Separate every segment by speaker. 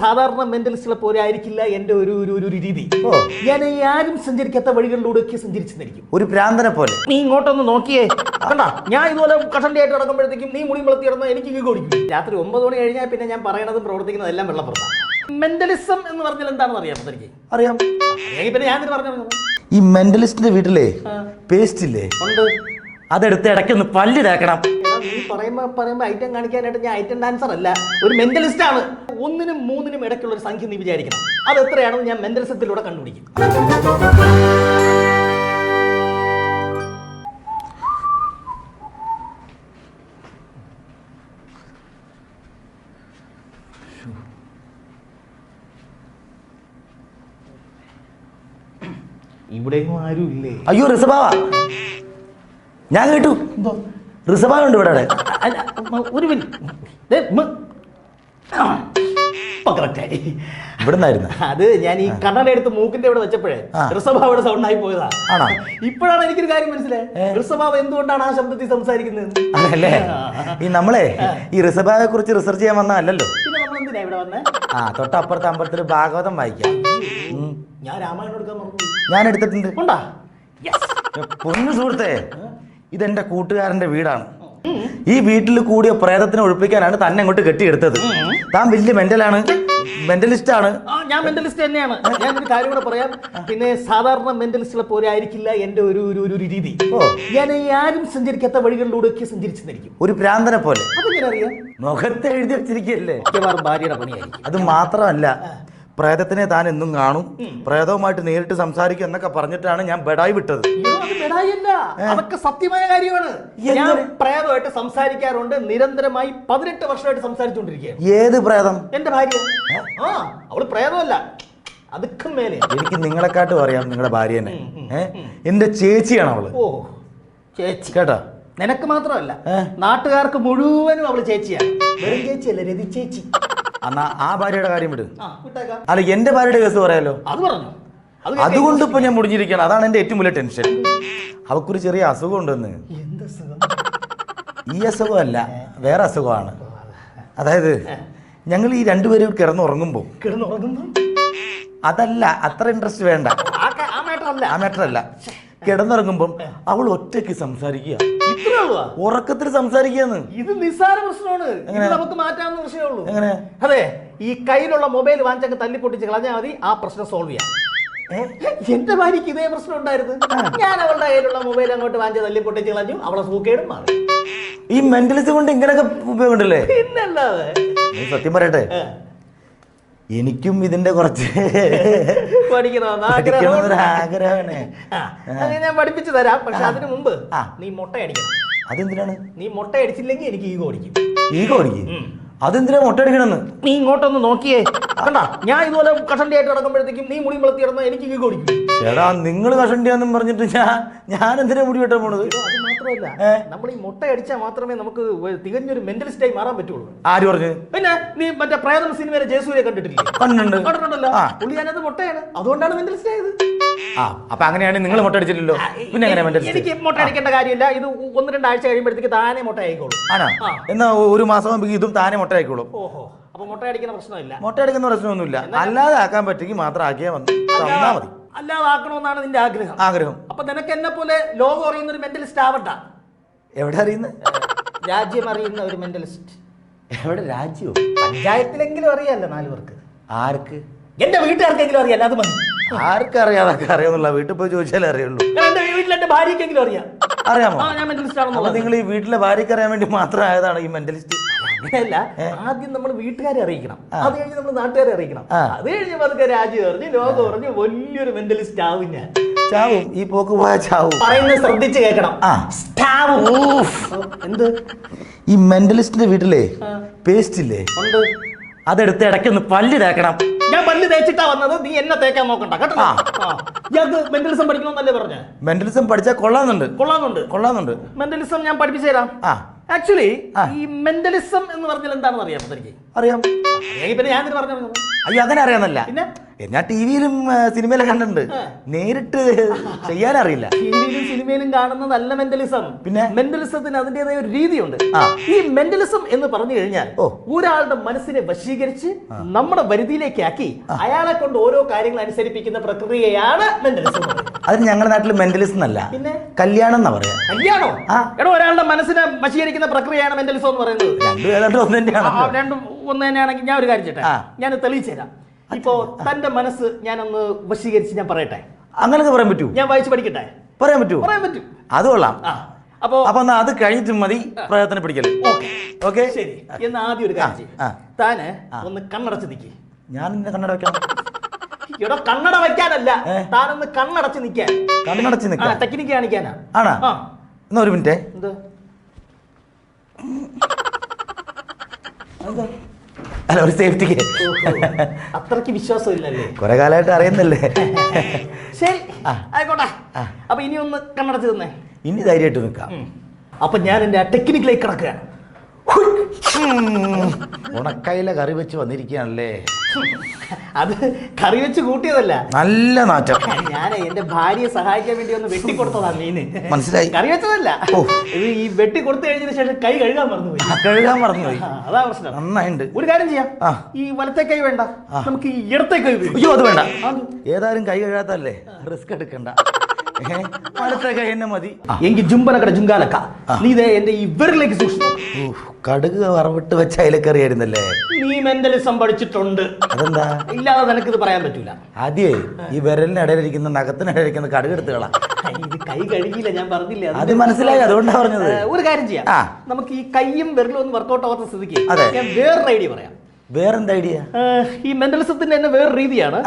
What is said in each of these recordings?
Speaker 1: സാധാരണ മെന്റലിസ്റ്റുകളെ പോലെ ആയിരിക്കില്ല എന്റെ ഒരു ഒരു ഒരു രീതി. ഞാൻ ഈ ആരും സഞ്ചരിക്കാത്ത വഴികളിലൂടെ ഒക്കെ സഞ്ചരിച്ചെന്നിരിക്കും
Speaker 2: ഒരു പ്രാന്തനെ പോലെ.
Speaker 1: നീ ഇങ്ങോട്ടൊന്ന് നോക്കിയേ. കണ്ടാ? ഞാൻ ഇതുപോലെ കഷണ്ടിയായിട്ട് നടക്കുമ്പോഴത്തേക്കും നീ മുടി വളർത്തി കിടന്നാൽ എനിക്ക് കീ രാത്രി ഒമ്പത് മണി കഴിഞ്ഞാൽ പിന്നെ ഞാൻ പറയണതും പ്രവർത്തിക്കുന്നതും എല്ലാം വെള്ളപ്പുറത്താണ് മെന്റലിസം എന്ന് പറഞ്ഞാൽ എന്താണെന്ന് അറിയാം എനിക്ക്
Speaker 2: അറിയാം.
Speaker 1: അല്ലെങ്കിൽ പിന്നെ ഞാൻ പറഞ്ഞു
Speaker 2: ഈ മെന്റലിസ്റ്റിന്റെ വീട്ടിലെ പേസ്റ്റ് ഇല്ലേ?
Speaker 1: ഉണ്ട്.
Speaker 2: അതെടുത്ത് ഇടയ്ക്കൊന്ന് പല്ല്
Speaker 1: എടാ, പറയുമ്പോ പറയുമ്പോ ഐറ്റം കാണിക്കാനായിട്ട് ഞാൻ ഐറ്റം ഡാൻസർ അല്ല. ഒരു മെന്റലിസ്റ്റ് ആണ്. ഒന്നിനും മൂന്നിനും ഇടയ്ക്കുള്ള ഒരു സംഖ്യ നീ വിചാരിക്കണം. അത് എത്രയാണെന്ന് ഞാൻ മെന്റലിസത്തിലൂടെ കണ്ടുപിടിക്കും. ഇവിടെയും ആരും ഇല്ലേ
Speaker 2: അയ്യോ ഋഷഭാവ ഞാൻ കേട്ടു. ഋഷഭാവ ഉണ്ട് ഇവിടെ
Speaker 1: ഒരു
Speaker 2: ഇവിടുന്നായിരുന്നു.
Speaker 1: അത് ഞാൻ ഈ കണ്ണട എടുത്ത് മൂക്കിന്റെ ഇവിടെ വെച്ചപ്പോഴേ. ഇവിടെ സൗണ്ട് ആയി പോയതാ.
Speaker 2: ആണോ?
Speaker 1: ഇപ്പോഴാണ് എനിക്കൊരു കാര്യം മനസ്സിലായത് ഋഷഭാവ് എന്തുകൊണ്ടാണ് ആ ശബ്ദത്തിൽ സംസാരിക്കുന്നത്?
Speaker 2: അല്ലേ? ഈ നമ്മളെ ഈ ഋഷഭാവെ കുറിച്ച് റിസർച്ച് ചെയ്യാൻ വന്ന അല്ലല്ലോ.
Speaker 1: പിന്നെ നമ്മൾ എന്തിനാ ഇവിടെ വന്നേ?
Speaker 2: ആ തൊട്ടപ്പുറത്തെ അമ്പലത്തിൽ ഭാഗവതം വായിക്കാം.
Speaker 1: ഞാൻ രാമായണം എടുക്കാൻ
Speaker 2: ഞാൻ എടുത്തിട്ടുണ്ട്. പൊന്നു സുഹൃത്തെ. ഇതെന്റെ കൂട്ടുകാരന്റെ വീടാണ്. ഈ വീട്ടിൽ കൂടിയ പ്രേതത്തിനെ ഒഴിപ്പിക്കാനാണ് തന്നെ അങ്ങോട്ട് കെട്ടിയെടുത്തത്. താൻ വലിയ മെന്റലാണ് മെന്റലിസ്റ്റ് ആണ്
Speaker 1: ഞാൻ മെന്റലിസ്റ്റ് തന്നെയാണ്. ഞാൻ ഒരു കാര്യം കൂടെ പറയാം. പിന്നെ സാധാരണ മെന്റലിസ്റ്റുകളെ പോലെ ആയിരിക്കില്ല എന്റെ ഒരു ഒരു ഒരു രീതി. ഞാൻ ആരും സഞ്ചരിക്കാത്ത വഴികളിലൂടെ ഒക്കെ സഞ്ചരിച്ചിരിക്കും
Speaker 2: ഒരു പ്രാന്തനെ പോലെ.
Speaker 1: അതെങ്ങനെ അറിയാം?
Speaker 2: മുഖത്തെ എഴുതി വെച്ചിരിക്കല്ലേ
Speaker 1: ഭാര്യയുടെ പണിയായിരിക്കും.
Speaker 2: അത് മാത്രമല്ല പ്രേതത്തിനെ താൻ എന്നും കാണും. പ്രേതവുമായിട്ട് നേരിട്ട് സംസാരിക്കും എന്നൊക്കെ പറഞ്ഞിട്ടാണ് ഞാൻ ബെഡായി വിട്ടത്.
Speaker 1: അതൊക്കെ സത്യമായ കാര്യമാണ്. ഞാൻ പ്രേതമായിട്ട് സംസാരിക്കാറുണ്ട്. നിരന്തരമായി പതിനെട്ട് വർഷമായിട്ട് സംസാരിച്ചുകൊണ്ടിരിക്കുകയാണ്.
Speaker 2: ഏത് പ്രേതം?
Speaker 1: എന്റെ ഭാര്യ. ആ അവൾ പ്രേതമല്ല. അതുക്കും മേലെ.
Speaker 2: എനിക്ക് നിങ്ങളെക്കാട്ടും അറിയാം നിങ്ങളുടെ ഭാര്യനെ തന്നെ എന്റെ ചേച്ചിയാണ് അവൾ.
Speaker 1: ഓ ചേച്ചി.
Speaker 2: കേട്ടോ?
Speaker 1: നിനക്ക് മാത്രമല്ല? നാട്ടുകാർക്ക് മുഴുവനും അവൾ ചേച്ചിയാണ്. വെറും ചേച്ചിയല്ല രതി ചേച്ചി.
Speaker 2: എന്നാ ആ ഭാര്യയുടെ കാര്യം വിട്. അല്ല എന്റെ ഭാര്യയുടെ കേസ് പറയാലോ?
Speaker 1: അത് പറഞ്ഞു.
Speaker 2: അതുകൊണ്ട് ഇപ്പൊ ഞാൻ മുടിഞ്ഞിരിക്കണം അതാണ് എന്റെ ഏറ്റവും വലിയ ടെൻഷൻ. അവക്കൊരു ചെറിയ അസുഖം? ഉണ്ടെന്ന് ഈ അസുഖമല്ല വേറെ അസുഖമാണ്. അതായത് ഞങ്ങൾ ഈ രണ്ടുപേരും കിടന്നുറങ്ങുമ്പോൾ
Speaker 1: കിടന്നുറങ്ങുന്നു?
Speaker 2: അതല്ല അത്ര ഇൻട്രസ്റ്റ് വേണ്ട.
Speaker 1: ആ
Speaker 2: മാറ്റർ അല്ല കിടന്നുറങ്ങുമ്പോൾ അവൾ ഒറ്റയ്ക്ക് സംസാരിക്കുക. ഉറക്കത്തിൽ സംസാരിക്കാന്ന്
Speaker 1: ഇത് നിസ്സാര പ്രശ്നമാണ്. നമുക്ക് മാറ്റാവുന്ന പ്രശ്നമേ ഉള്ളൂ.
Speaker 2: എങ്ങനെ?
Speaker 1: അതെ ഈ കയ്യിലുള്ള മൊബൈൽ വാങ്ങിച്ചങ്ങ് തല്ലി പൊട്ടിച്ച് കളഞ്ഞാൽ മതി ആ പ്രശ്നം സോൾവ് ചെയ്യാം? എന്റെ ഭാര്യക്ക് ഇതേ പ്രശ്നം ഉണ്ടായിരുന്നു. ഞാൻ അവളുടെ കയ്യിലുള്ള മൊബൈൽ അങ്ങോട്ട് വാങ്ങിച്ച് തല്ലി പൊട്ടിച്ച് കളഞ്ഞു അവളെ സൂക്കേടും മാറി.
Speaker 2: ഈ മെന്റലിസ്റ്റ് കൊണ്ട് ഇങ്ങനെയൊക്കെ ഉപയോഗമുണ്ടല്ലേ?
Speaker 1: പിന്നല്ലാതെ.
Speaker 2: സത്യം പറയട്ടെ. എനിക്കും ഇതിന്റെ കുറച്ച്
Speaker 1: പഠിക്കണമെന്ന് ആഗ്രഹം.
Speaker 2: ആഗ്രഹമാണ്.
Speaker 1: ആ, ഞാൻ പഠിപ്പിച്ചു തരാം. പക്ഷെ അതിനു മുമ്പ് നീ മുട്ട അടിക്കണം
Speaker 2: അതെന്തിനാണ്?
Speaker 1: നീ മുട്ട അടിച്ചില്ലെങ്കിൽ എനിക്ക് ഈഗോ അടിക്കും.
Speaker 2: ഈഗോ അടിക്കും? അതെന്തിനാ മുട്ട അടിക്കണമെന്ന്
Speaker 1: നീ ഇങ്ങോട്ടൊന്ന് നോക്കിയേ. കണ്ട ഞാൻ ഇതുപോലെ കഷണ്ടിയായിട്ട് നടക്കുമ്പോഴത്തേക്കും നീ മുടി വളർത്തി കിടന്നാൽ എനിക്ക് ഈഗോ അടിക്കും
Speaker 2: ചേടാ നിങ്ങൾ കഷണ്ടിയാന്നും പറഞ്ഞിട്ട് ഞാൻ ഞാൻ എന്തിനാ മുടി വെട്ടാൻ പോണത്?
Speaker 1: മാത്രമല്ല നമ്മൾ ഈ മുട്ട അടിച്ചാൽ മാത്രമേ നമുക്ക് തികഞ്ഞൊരു മെന്റലിസ്റ്റായി മാറാൻ പറ്റുള്ളൂ.
Speaker 2: ആര് പറഞ്ഞു?
Speaker 1: പിന്നെ നീ മറ്റേ പ്രേതം സിനിമയിലെ ജയസൂര്യ കണ്ടിട്ടില്ലേ?
Speaker 2: കണ്ടുണ്ട്
Speaker 1: കണ്ടിട്ടുണ്ടല്ലോ. പുള്ളി ഞാനത് മുട്ടയാണ്. അതുകൊണ്ടാണ് മെന്റലിസ്റ്റ് ആയത്.
Speaker 2: ആ അപ്പൊ അങ്ങനെയാണ് നിങ്ങൾ മുട്ട അടിച്ചില്ലല്ലോ. പിന്നെ എങ്ങനെ
Speaker 1: എനിക്ക് മുട്ട അടിക്കേണ്ട കാര്യമില്ല. ഇത് ഒന്ന് രണ്ടാഴ്ച കഴിയുമ്പോഴത്തേക്ക് താനെ മുട്ട ആയിക്കോളും.
Speaker 2: ആണോ. എന്നാ ഒരു മാസം ഇതും താനെ മുട്ട ആയിക്കോളും.
Speaker 1: ഓഹോ. അപ്പൊ മുട്ട അടിക്കുന്ന പ്രശ്നമില്ല.
Speaker 2: മുട്ട അടിക്കുന്ന പ്രശ്നമൊന്നുമില്ല. അല്ലാതെ ആക്കാൻ പറ്റുമെങ്കിൽ മാത്രം ആക്കിയാൽ തന്നാ മതി.
Speaker 1: അല്ലാതാക്കണമെന്നാണ് നിന്റെ ആഗ്രഹം.
Speaker 2: ആഗ്രഹം.
Speaker 1: അപ്പൊ നിനക്ക് എന്നെ പോലെ ലോകം അറിയുന്ന ഒരു മെന്റലിസ്റ്റ് ആവണ്ട.
Speaker 2: എവിടെ അറിയുന്നത്
Speaker 1: രാജ്യം അറിയുന്ന ഒരു മെന്റലിസ്റ്റ്
Speaker 2: എവിടെ? രാജ്യവും
Speaker 1: പഞ്ചായത്തിലെങ്കിലും അറിയാലോ നാലു പേർക്ക്.
Speaker 2: ആർക്ക്?
Speaker 1: എന്റെ വീട്ടുകാർക്കെങ്കിലും അറിയാലോ അത് മതി.
Speaker 2: ആർക്കറിയാതൊക്കെ അറിയാന്നുള്ള വീട്ടിൽ പോയി ചോദിച്ചാലേ അറിയുള്ളൂ.
Speaker 1: ഭാര്യക്കെങ്കിലും അറിയാം.
Speaker 2: അറിയാമോ? അപ്പൊ നിങ്ങൾ ഈ വീട്ടിലെ ഭാര്യക്ക് അറിയാൻ വേണ്ടി മാത്രം ആയതാണ് ഈ മെന്റലിസ്റ്റ്
Speaker 1: അങ്ങനെയല്ല ആദ്യം നമ്മൾ വീട്ടുകാരെ അറിയിക്കണം. അത് കഴിഞ്ഞ് നമ്മൾ നാട്ടുകാരെ അറിയിക്കണം. അത് കഴിഞ്ഞ് പതുക്കെ രാജ്യം അറിഞ്ഞ് ലോകം അറിഞ്ഞ് വലിയൊരു മെന്റലിസ്റ്റ് ആവും ഞാൻ.
Speaker 2: ചാവും. ഈ പോക്ക് പോയ ചാവും.
Speaker 1: പറയുന്നത് ശ്രദ്ധിച്ച് കേൾക്കണം. എന്ത്?
Speaker 2: ഈ മെന്റലിസ്റ്റിന്റെ വീട്ടിലെ പേസ്റ്റ് ഇല്ലേ? അതെടുത്ത് ഇടയ്ക്കൊന്ന് പല്ല് തേക്കണം.
Speaker 1: ഞാൻ പല്ല് തേച്ചിട്ടാ വന്നത്. നീ എന്നെ തേക്കാൻ നോക്കണ്ട. കേട്ടോ. ഇയാൾക്ക് മെന്റലിസം പഠിക്കണമെന്നല്ലേ പറഞ്ഞ?
Speaker 2: മെന്റലിസം പഠിച്ചാൽ കൊള്ളാന്നുണ്ട്.
Speaker 1: കൊള്ളാന്നുണ്ട്.
Speaker 2: കൊള്ളാന്നുണ്ട്.
Speaker 1: മെന്റലിസം ഞാൻ പഠിപ്പിച്ചു തരാം.
Speaker 2: ആ.
Speaker 1: ആക്ച്വലി ഈ മെന്റലിസം എന്ന് പറഞ്ഞാൽ എന്താണെന്ന് അറിയാം എനിക്ക്
Speaker 2: അറിയാം.
Speaker 1: പിന്നെ ഞാൻ പറഞ്ഞു
Speaker 2: അയ്യോ അങ്ങനെ അറിയാന്നല്ല
Speaker 1: പിന്നെ?
Speaker 2: ഞാൻ ടി വിയിലും സിനിമയിലും കണ്ടിട്ടുണ്ട്. നേരിട്ട് ചെയ്യാനറിയില്ല.
Speaker 1: ടിവിയിലും സിനിമയിലും കാണുന്നതല്ല മെന്റലിസം.
Speaker 2: പിന്നെ?
Speaker 1: മെന്റലിസത്തിന് അതിന്റേതായ ഒരു രീതിയുണ്ട്. ഈ മെന്റലിസം എന്ന് പറഞ്ഞു കഴിഞ്ഞാൽ ഒരാളുടെ മനസ്സിനെ വശീകരിച്ച് നമ്മുടെ വരുതിയിലേക്ക് ആക്കി അയാളെ കൊണ്ട് ഓരോ കാര്യങ്ങൾ അനുസരിപ്പിക്കുന്ന പ്രക്രിയയാണ് മെന്റലിസം
Speaker 2: അത് ഞങ്ങളുടെ നാട്ടിൽ മെന്റലിസം
Speaker 1: പിന്നെ?
Speaker 2: കല്യാണം എന്നാ പറയാ.
Speaker 1: കല്യാണോ? എടോ ഒരാളുടെ മനസ്സിനെ വശീകരിക്കുന്ന പ്രക്രിയയാണ് മെന്റലിസം എന്ന് പറയുന്നത്.
Speaker 2: രണ്ടും ഏതാണ്ട് ഒന്ന്
Speaker 1: ആ,
Speaker 2: തന്നെയാണ്
Speaker 1: രണ്ടും ഒന്ന് തന്നെയാണെങ്കിൽ ഞാൻ ഒരു കാര്യം
Speaker 2: ചേട്ടാ
Speaker 1: ഞാൻ തെളിയിച്ചു തരാം. ഇപ്പോ തന്റെ മനസ്സ് ഞാനൊന്ന് വശീകരിച്ച് ഞാൻ പറയട്ടെ?
Speaker 2: അങ്ങനെയൊക്കെ പറയാൻ പറ്റൂ.
Speaker 1: ഞാൻ വായിച്ചു പഠിക്കട്ടെ?
Speaker 2: പറയാൻ പറ്റൂ.
Speaker 1: പറയാൻ പറ്റൂ.
Speaker 2: അത് കൊള്ളാം.
Speaker 1: അപ്പോ
Speaker 2: അപ്പൊ എന്നാ അത് കഴിഞ്ഞിട്ട് മതി. പ്രയത്നം പിടിക്കൽ
Speaker 1: ഓക്കെ. ശരി. എന്ന് ആദ്യം ഒരു കാര്യം. താന് ഒന്ന് കണ്ണടച്ച് നിൽക്കി
Speaker 2: ഞാൻ നിന്നെ കണ്ണട വെക്കാം
Speaker 1: ഇവിടെ കണ്ണട വെക്കാനല്ല? താനൊന്ന് കണ്ണടച്ച് നിൽക്കാൻ
Speaker 2: കണ്ണടച്ച്
Speaker 1: ആ ടെക്നിക്ക് കാണിക്കാനാ.
Speaker 2: ആണാ? എന്നാ ഒരു മിനിറ്റേ.
Speaker 1: എന്ത്?
Speaker 2: അല്ല ഒരു സേഫ്റ്റിക്ക്
Speaker 1: അത്രയ്ക്ക് വിശ്വാസം ഇല്ലല്ലേ
Speaker 2: കുറെ കാലമായിട്ട് അറിയുന്നല്ലേ?
Speaker 1: ശരി. ആയിക്കോട്ടെ. അപ്പൊ ഇനി ഒന്ന് കണ്ണടച്ച് തന്നെ.
Speaker 2: ഇനി ധൈര്യമായിട്ട് നിൽക്കാം.
Speaker 1: അപ്പൊ ഞാൻ എന്റെ ടെക്നിക്കിലേക്ക് കിടക്കുകയാണ്.
Speaker 2: ഉണക്കയില കറി വെച്ച് വന്നിരിക്കുകയാണല്ലേ?
Speaker 1: അത് കറി വെച്ച് കൂട്ടിയതല്ല.
Speaker 2: നല്ല നാറ്റം.
Speaker 1: ഞാൻ എന്റെ ഭാര്യയെ സഹായിക്കാൻ വേണ്ടി ഒന്ന് വെട്ടി വെട്ടിക്കൊടുത്തതാ മീന്.
Speaker 2: മനസ്സിലായി.
Speaker 1: കറി വെച്ചതല്ല. ഇത് ഈ വെട്ടി കൊടുത്തു കഴിഞ്ഞതിന് ശേഷം കൈ കഴുകാൻ മറന്നുപോയി.
Speaker 2: കഴുകാൻ മറന്നുപോയി.
Speaker 1: അതാ പ്രശ്നം.
Speaker 2: നന്നായിണ്ട്.
Speaker 1: ഒരു കാര്യം ചെയ്യാം. ഈ വലത്തെ കൈ വേണ്ട. നമുക്ക് ഈ ഇടത്തെ കൈ
Speaker 2: അയ്യോ അത് വേണ്ട. ഏതായാലും കൈ കഴുകാത്തല്ലേ റിസ്ക് എടുക്കണ്ട. ഏ, വലത്തെ കൈ തന്നെ മതി.
Speaker 1: എങ്കിൽ ജുംബനക്കട ജുങ്കാലക്ക നീ ദേ എന്റെ ഈ വിരലേക്ക് സൂക്ഷിച്ചു
Speaker 2: കടുക് വറവിട്ട് വെച്ച അയലക്കറിയായിരുന്നല്ലേ
Speaker 1: നീ മെന്റലിസം പഠിച്ചിട്ടുണ്ട്.
Speaker 2: അതെന്താ?
Speaker 1: ഇല്ലാതെ ഇത് പറയാൻ പറ്റൂല.
Speaker 2: ആദ്യേ ഈ വിരലിനിടയിലിരിക്കുന്ന നഖത്തിനിടയിലിരിക്കുന്ന കടുക് എടുത്ത് കളാം.
Speaker 1: ഇത് കൈ കഴുകിയില്ല ഞാൻ പറഞ്ഞില്ല?
Speaker 2: അത് മനസ്സിലായി അതുകൊണ്ടാ പറഞ്ഞത്.
Speaker 1: ഒരു കാര്യം ചെയ്യാം. നമുക്ക് ഈ കൈയും വിരലും ഒന്ന് വർക്കൗട്ട് ആവാത്ത സ്ഥിതിക്ക്. ഞാൻ വേറൊരു ഐഡിയ പറയാം.
Speaker 2: വേറെന്താ ഐഡിയ
Speaker 1: ഈ മെന്റലിസത്തിന്റെ തന്നെ വേറൊരു രീതിയാണ്.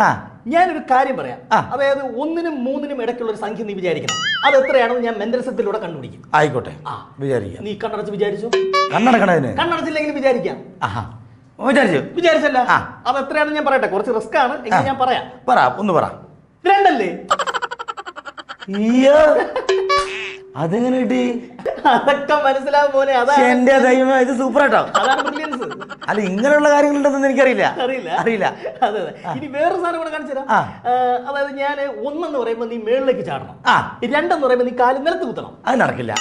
Speaker 1: ഞാനൊരു കാര്യം പറയാം. അതായത് ഒന്നിനും മൂന്നിനും ഇടയ്ക്കുള്ള ഒരു സംഖ്യ നീ വിചാരിക്കണം. അത് എത്രയാണെന്ന് ഞാൻ മെന്റലിസത്തിലൂടെ കണ്ടുപിടിക്കും.
Speaker 2: ആയിക്കോട്ടെ. വിചാരിക്കാം.
Speaker 1: നീ കണ്ണടച്ച് വിചാരിച്ചു?
Speaker 2: കണ്ണടക്കണതിന്
Speaker 1: കണ്ണടച്ചില്ലെങ്കിലും വിചാരിക്കാം.
Speaker 2: വിചാരിച്ചു.
Speaker 1: വിചാരിച്ചല്ല. അത് എത്രയാണെന്ന് ഞാൻ പറയട്ടെ. കുറച്ച് റിസ്ക് ആണ്. എങ്കിൽ ഞാൻ പറയാം.
Speaker 2: പറ ഒന്ന് പറ.
Speaker 1: രണ്ടല്ലേ?
Speaker 2: അതെങ്ങനെ കിട്ടി?
Speaker 1: അതൊക്കെ മനസ്സിലാവും പോലെ അതാ
Speaker 2: എന്റെ ദൈവം ഇത് സൂപ്പർ ആട്ടോ.
Speaker 1: അതാണ്
Speaker 2: അല്ല ഇങ്ങനെയുള്ള കാര്യങ്ങളുണ്ടെന്ന് എനിക്കറിയില്ല.
Speaker 1: അറിയില്ല.
Speaker 2: അറിയില്ല.
Speaker 1: അതെ അതെ. ഇനി വേറെ സാധനം കൂടെ കാണിച്ചു തരാം. അതായത് ഞാൻ ഒന്നെന്ന് പറയുമ്പോൾ നീ മേളിലേക്ക് ചാടണം.
Speaker 2: ആ.
Speaker 1: രണ്ടെന്ന് പറയുമ്പോൾ നീ കാൽ നിലത്ത് കുത്തണം.
Speaker 2: അത് നടക്കില്ല?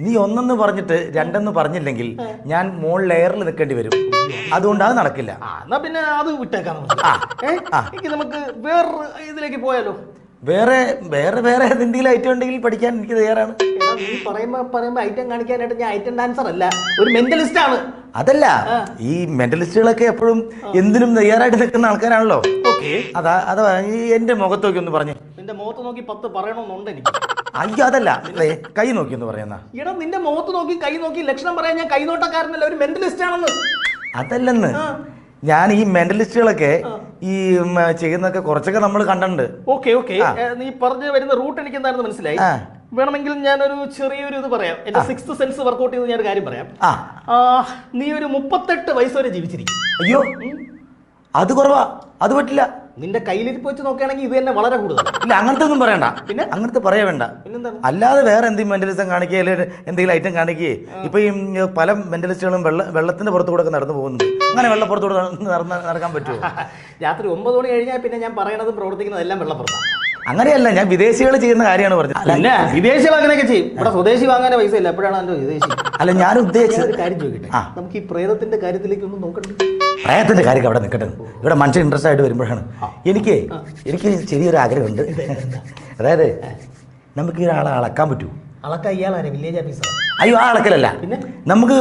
Speaker 2: നീ ഒന്നെന്ന് പറഞ്ഞിട്ട് രണ്ടെന്ന് പറഞ്ഞില്ലെങ്കിൽ ഞാൻ മോൾ ലെയറിൽ നിൽക്കേണ്ടി വരും. അതുകൊണ്ട് അത് നടക്കില്ല.
Speaker 1: എന്നാ പിന്നെ അത് വിട്ടേക്കാം നമുക്ക്. വേറൊരു ഇതിലേക്ക് പോയാലോ?
Speaker 2: വേറെ വേറെ വേറെ എന്തെങ്കിലും ഐറ്റം ഉണ്ടെങ്കിൽ പഠിക്കാൻ എനിക്ക് തയ്യാറാണ്.
Speaker 1: നീ പറയുമ്പോ പറയുമ്പോ ഐറ്റം കാണിക്കാനായിട്ട് ഞാൻ ഐറ്റം ഡാൻസർ അല്ല. ഒരു മെന്റലിസ്റ്റ് ആണ്.
Speaker 2: അതല്ല ഈ മെന്റലിസ്റ്റുകളൊക്കെ എപ്പോഴും എന്തിനും തയ്യാറായിട്ട് നിൽക്കുന്ന ആൾക്കാരാണല്ലോ. അതാ അതാ ഈ എന്റെ നോക്കി ഒന്ന് പറഞ്ഞു.
Speaker 1: നിന്റെ മുഖത്ത് നോക്കി പത്ത് പറയണമെന്നുണ്ട് എനിക്ക്.
Speaker 2: അയ്യോ അതല്ല. കൈ നോക്കി ഒന്ന് പറയുന്ന.
Speaker 1: എടാ നിന്റെ മുഖത്ത് നോക്കി കൈ നോക്കി ലക്ഷണം പറയാൻ ഞാൻ കൈനോട്ടക്കാരനല്ല ഒരു മെന്റലിസ്റ്റ് ആണെന്ന്
Speaker 2: അതല്ലെന്ന് ഞാൻ ഈ മെന്റലിസ്റ്റുകളൊക്കെ ഈ ചെയ്യുന്നൊക്കെ കുറച്ചൊക്കെ നമ്മൾ കണ്ടിട്ടുണ്ട്.
Speaker 1: Okay okay. നീ പറഞ്ഞു വരുന്ന റൂട്ട് എനിക്ക് എന്താണെന്ന് മനസ്സിലായി. വേണമെങ്കിൽ ഞാനൊരു ചെറിയൊരു ഇത് പറയാം. എന്റെ സിക്സ് സെൻസ് വർക്കൗട്ട് ചെയ്ത് ഞാൻ ഒരു കാര്യം പറയാം. നീ ഒരു മുപ്പത്തെട്ട് വയസ്സ് വരെ ജീവിച്ചിരിക്കും.
Speaker 2: അയ്യോ. അത് കുറവാ. അത് പറ്റില്ല.
Speaker 1: നിന്റെ കയ്യിലിരിപ്പ് വെച്ച് നോക്കുകയാണെങ്കിൽ ഇത് തന്നെ വളരെ കൂടുതൽ.
Speaker 2: ഇല്ല അങ്ങനത്തെ ഒന്നും പറയണ്ട.
Speaker 1: പിന്നെ?
Speaker 2: അങ്ങനത്തെ പറയാ വേണ്ട. അല്ലാതെ വേറെ എന്തെങ്കിലും മെന്റലിസം കാണിക്കുക അല്ലെങ്കിൽ എന്തെങ്കിലും ഐറ്റം കാണിക്കുകയെ? ഇപ്പൊ ഈ പല മെന്റലിസ്റ്റുകളും വെള്ള വെള്ളത്തിന്റെ പുറത്തുകൂടെ ഒക്കെ നടന്നു പോകുന്നുണ്ട്. അങ്ങനെ വെള്ളപ്പുറത്തുകൂടെ നടന്ന് നടക്കാൻ പറ്റുമോ
Speaker 1: രാത്രി ഒമ്പത് മണി കഴിഞ്ഞാൽ പിന്നെ ഞാൻ പറയണതും പ്രവർത്തിക്കുന്നതെല്ലാം വെള്ളപ്പുറത്താണ്
Speaker 2: അങ്ങനെയല്ല ഞാൻ വിദേശികൾ ചെയ്യുന്ന കാര്യമാണ് പറഞ്ഞത്. അല്ല
Speaker 1: വിദേശികൾ അങ്ങനെയൊക്കെ ചെയ്യും. ഇവിടെ സ്വദേശി വാങ്ങാൻ പൈസ ഇല്ല. എപ്പോഴാണ് എന്റെ വിദേശി?
Speaker 2: അല്ല ഞാൻ ഉദ്ദേശിച്ചത്
Speaker 1: കാര്യം ചോദിക്കട്ടെ? നമുക്ക് ഈ പ്രേതത്തിന്റെ കാര്യത്തിലേക്ക് ഒന്ന് നോക്കട്ടെ
Speaker 2: പ്രേതത്തിന്റെ കാര്യം അവിടെ നിൽക്കട്ടെ. ഇവിടെ മനുഷ്യൻ ഇൻട്രസ്റ്റ് ആയിട്ട് വരുമ്പോഴാണ്. എനിക്ക് എനിക്ക് ചെറിയൊരു ആഗ്രഹമുണ്ട്. അതായത് നമുക്ക് ഈ ഒരാളെ അളക്കാൻ പറ്റൂ.
Speaker 1: അളക്ക ഇയാളാരെ വില്ലേജ് ഓഫീസർ
Speaker 2: അയ്യോ ആ അളക്കലല്ല.
Speaker 1: പിന്നെ?
Speaker 2: നമുക്ക്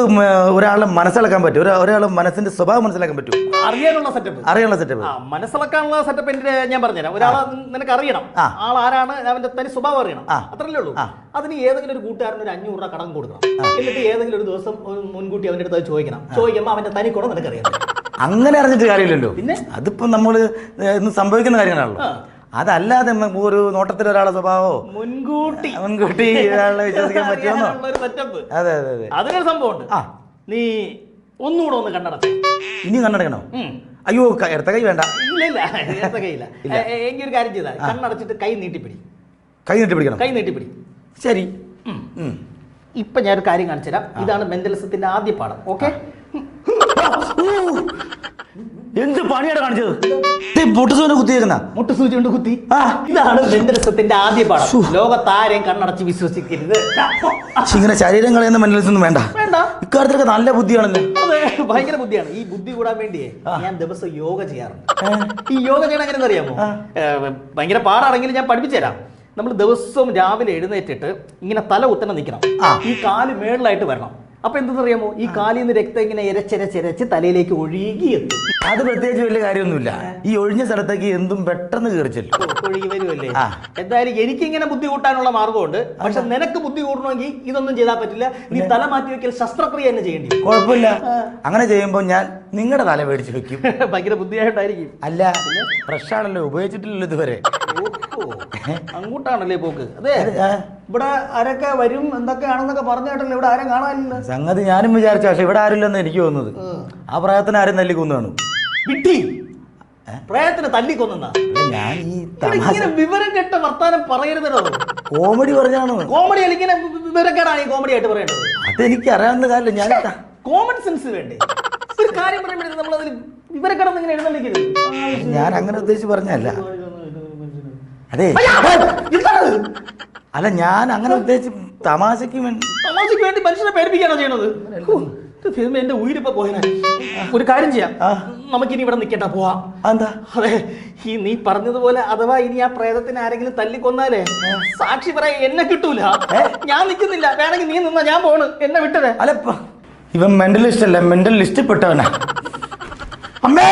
Speaker 2: ഒരാളെ മനസ്സിലാക്കാൻ പറ്റും. ഒരാളെ മനസ്സിന്റെ സ്വഭാവം മനസ്സിലാക്കാൻ പറ്റും.
Speaker 1: അറിയാനുള്ള സെറ്റപ്പ്
Speaker 2: അറിയാനുള്ള സെറ്റപ്പ്
Speaker 1: ആ മനസ്സിലാക്കാനുള്ള സെറ്റപ്പ് എന്റെ ഞാൻ പറഞ്ഞുതരാം. ഒരാളെ നിനക്ക് അറിയണം
Speaker 2: ആ.
Speaker 1: ആൾ ആരാണ് അവന്റെ തനി സ്വഭാവം അറിയണം. അത്രല്ലേ ഉള്ളൂ.
Speaker 2: ആ.
Speaker 1: അതിന് ഏതെങ്കിലും ഒരു കൂട്ടുകാരൻ ഒരു അഞ്ഞൂറ് രൂപ കടം കൊടുക്കണം. എന്നിട്ട് ഏതെങ്കിലും ഒരു ദിവസം ഒരു മുൻകൂട്ടി അവന്റെ അടുത്ത് ചോദിക്കണം. ചോദിക്കുമ്പോൾ അവന്റെ തനി കൂടെ നിനക്കറിയാം.
Speaker 2: അങ്ങനെ അറിഞ്ഞിട്ട് കാര്യമില്ലല്ലോ.
Speaker 1: പിന്നെ?
Speaker 2: അതിപ്പോ നമ്മൾ ഇന്ന് സംഭവിക്കുന്ന കാര്യങ്ങളാണല്ലോ. അതല്ലാതെ ഒരു നോട്ടത്തിൽ ഒരാളെ സ്വഭാവമോ?
Speaker 1: മുൻകൂട്ടി.
Speaker 2: മുൻകൂട്ടി ഒരാളെ വിശ്വസിക്കാൻ പറ്റുമെന്നോ?
Speaker 1: ഒരു
Speaker 2: അതെ അതെ അതെ.
Speaker 1: അതിനൊരു സംഭവമുണ്ട്.
Speaker 2: ആ.
Speaker 1: നീ ഒന്നുകൂടെ ഒന്ന് കണ്ണടച്ചേ.
Speaker 2: ഇനി കണ്ണടക്കണോ? അയ്യോ എടുത്ത കൈ വേണ്ട.
Speaker 1: ഇല്ല ഇല്ല എടുത്ത കൈയില്ല. എങ്കിൽ ഒരു കാര്യം ചെയ്താൽ കണ്ണടച്ചിട്ട് കൈ നീട്ടിപ്പിടി.
Speaker 2: കൈ നീട്ടി പിടിക്കണം
Speaker 1: കൈ നീട്ടിപ്പിടി.
Speaker 2: ശരി.
Speaker 1: ഇപ്പൊ ഞാനൊരു കാര്യം കാണിച്ചു തരാം ഇതാണ് മെന്റലിസത്തിന്റെ ആദ്യ പാഠം. ഓക്കെ?
Speaker 2: എന്ത് പണിയാണ് കാണിച്ചത്? പൊട്ടുസൂനെ കുത്തിയേക്കുന്ന.
Speaker 1: മുട്ട് സൂചി കൊണ്ട് കുത്തി.
Speaker 2: ആ.
Speaker 1: ഇതാണ് മെന്റലിസത്തിന്റെ ആദ്യ പാഠം. ലോകത്താരെയും കണ്ണടച്ച് വിശ്വസിക്കരുത്.
Speaker 2: ഇങ്ങനെ ശരീരം കളയുന്ന മെന്റലിസൊന്നും വേണ്ട.
Speaker 1: വേണ്ട.
Speaker 2: ഇക്കാര്യത്തിലൊക്കെ നല്ല ബുദ്ധിയാണല്ലോ
Speaker 1: അതെ ഭയങ്കര ബുദ്ധിയാണ്. ഈ ബുദ്ധി കൂടാൻ വേണ്ടിയേ ഞാൻ ദിവസം യോഗ ചെയ്യാറുണ്ട്. ഈ യോഗ ചെയ്യണം എങ്ങനെ അറിയാമോ? ഭയങ്കര പാടാണെങ്കിലും ഞാൻ പഠിപ്പിച്ചു തരാം. നമ്മൾ ദിവസവും രാവിലെ എഴുന്നേറ്റിട്ട് ഇങ്ങനെ തല കുത്തനെ നിൽക്കണം. ഈ കാൽ മേളിലായിട്ട് വരണം. അപ്പൊ എന്തെന്നറിയാമോ? ഈ കാലിൽ നിന്ന് രക്തം ഇങ്ങനെ ഇരച്ചിരച്ചിരച്ച് തലയിലേക്ക് ഒഴുകി എത്തും.
Speaker 2: അത് പ്രത്യേകിച്ച് വലിയ കാര്യമൊന്നുമില്ല. ഈ ഒഴിഞ്ഞ സ്ഥലത്തേക്ക് എന്തും പെട്ടെന്ന്
Speaker 1: ഒഴുകി വരുമല്ലേ. എന്തായാലും എനിക്ക് ഇങ്ങനെ ബുദ്ധി കൂട്ടാനുള്ള മാർഗമുണ്ട് പക്ഷെ നിനക്ക് ബുദ്ധി കൂട്ടണമെങ്കിൽ ഇതൊന്നും ചെയ്താൽ പറ്റില്ല. നീ തല മാറ്റി വെക്കൽ ശസ്ത്രക്രിയ തന്നെ ചെയ്യേണ്ടി.
Speaker 2: കുഴപ്പമില്ല. അങ്ങനെ ചെയ്യുമ്പോൾ ഞാൻ നിങ്ങളുടെ തല മേടിച്ച് വെക്കും.
Speaker 1: ഭയങ്കര ബുദ്ധിയായിട്ടായിരിക്കും.
Speaker 2: അല്ല ഫ്രഷ് ആണല്ലോ. ഉപയോഗിച്ചിട്ടില്ലല്ലോ ഇതുവരെ.
Speaker 1: അങ്ങോട്ടാണല്ലേ പോക്ക്? അതെ. ഇവിടെ ആരൊക്കെ വരും എന്തൊക്കെയാണെന്നൊക്കെ പറഞ്ഞായിട്ടല്ലേ ഇവിടെ ആരും കാണാനില്ല?
Speaker 2: സംഗതി ഞാനും വിചാരിച്ച പക്ഷെ ഇവിടെ ആരില്ലെന്ന് എനിക്ക് തോന്നുന്നത്. ആ. പ്രായത്തിന് ആരും തല്ലി കൊന്നാണ്
Speaker 1: വിട്ടി പ്രയത്തിന് തല്ലിക്കൊന്നാ
Speaker 2: ഞാൻ ഈ
Speaker 1: ഇങ്ങനെ വിവരം കെട്ട വർത്താനം പറയരുതല്ലോ
Speaker 2: കോമഡി പറഞ്ഞാണ്.
Speaker 1: കോമഡി ഇങ്ങനെ വിവരക്കേടാണ് ഈ കോമഡി ആയിട്ട് പറയേണ്ടത്.
Speaker 2: അതെനിക്ക് അറിയാവുന്ന കാര്യം ഞാൻ
Speaker 1: കോമൺ സെൻസ് വേണ്ടേ? ഒരു കാര്യം പറയുമ്പോഴേ നമ്മൾ അതിൽ വിവരക്കേടൊന്നും ഇങ്ങനെ എഴുന്നള്ളിക്കരുത്.
Speaker 2: ഞാൻ അങ്ങനെ ഉദ്ദേശിച്ച് പറഞ്ഞല്ല അതെ? അല്ല ഞാൻ അങ്ങനെ ഉദ്ദേശിച്ച് തമാശക്ക് വേണ്ടി
Speaker 1: തമാശയ്ക്ക് വേണ്ടി മനുഷ്യനെ പേടിപ്പിക്കാനോ ചെയ്യണത്? എന്റെ ഉയിരിപ്പോ പോയനെ. ഒരു കാര്യം ചെയ്യാം.
Speaker 2: നമുക്ക്
Speaker 1: ഇനി ഇവിടെ നിൽക്കട്ടെ പോവാ.
Speaker 2: എന്താ
Speaker 1: അതെ ഈ നീ പറഞ്ഞതുപോലെ അഥവാ ഇനി ആ പ്രേതത്തിന് ആരെങ്കിലും തല്ലിക്കൊന്നാലേ സാക്ഷി പറയാ എന്നെ കിട്ടൂല. ഞാൻ നിക്കുന്നില്ല. വേണമെങ്കിൽ നീ നിന്നാ ഞാൻ പോണ്. എന്നെ വിട്ടതേ
Speaker 2: അല്ല ഇവൻ മെന്റലിസ്റ്റ് അല്ല മെന്റൽ ലിസ്റ്റ് പെട്ടവനാ. അമ്മേ!